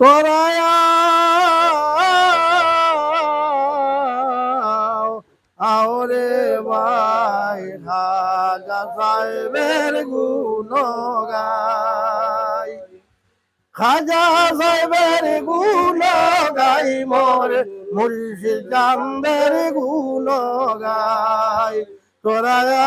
করায়া আওরে ভাই খাজা সাহেবের গুণ গাই খাজা সাহেবের গুণ গাই মোর মুর্শিদ চান্দের গুণ গাই করায়া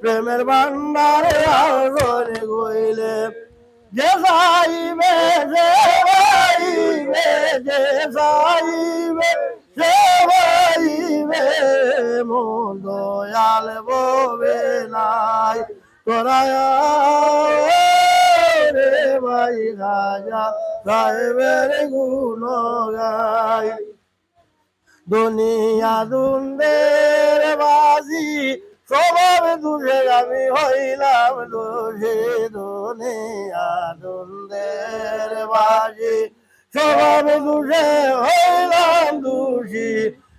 প্রেমের ভান্ডারে আগরে গইলে। যে সাইবে যে সাইবে যে সাইবে সে সাইবে মন দয়াল ববে নাই। তোরায় রে ভাই রাজা, সাহেবের গুণ গাই দুনিয়া দুন্দের বাজি, স্বভাব দূরে আমি হইলাম দোষে। দুনিয়া দুন্দের বাজি, স্বভাব দূরে হইলাম দোষী।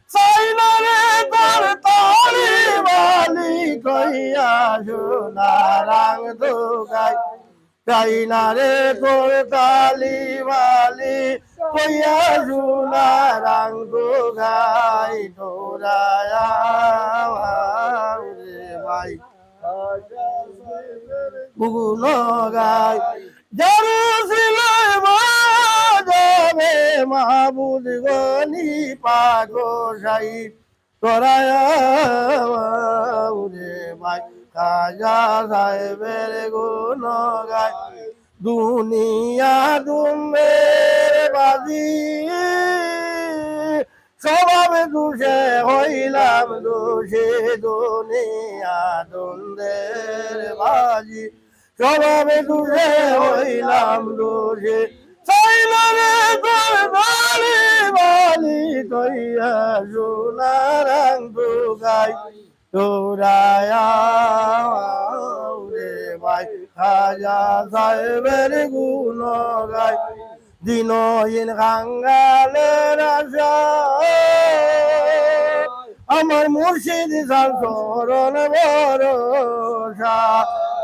সাইনারে তোর তারি বালি কইয়া সোনারাং দোকাই চাইনারে তোর বালি কইয়া সোনারাং দোকাই তোরায়া রে ভাই গুণ গাই জেরুসালেম বাজাবে মাহবুদ গনি পাগো সাই তোরায়া রে ভাই খাজা সাহেবের গুণ গাই দুনিয়া দুমের বাজি স্বভাবে দোষে হইলাম দোষে দুনিয়া দ্বন্দ্বের বাজি। স্বভাবে দোষে হইলাম দোষে চাইলারে তোর বালি। বালি কইয়া সোনারাং গাই তোরায়া রে ভাই খাজা সাহেবের গুণ গাই। দিনহীন কাঙ্গালের আমার মুর্শিদ চরণ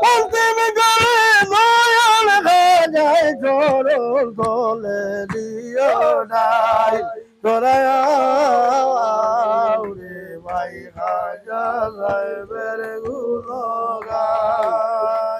অন্তিম গলে দয়াল খাজায় চরণ তলে দিও তোরায়া ভাই সাহেবের গুণ গায়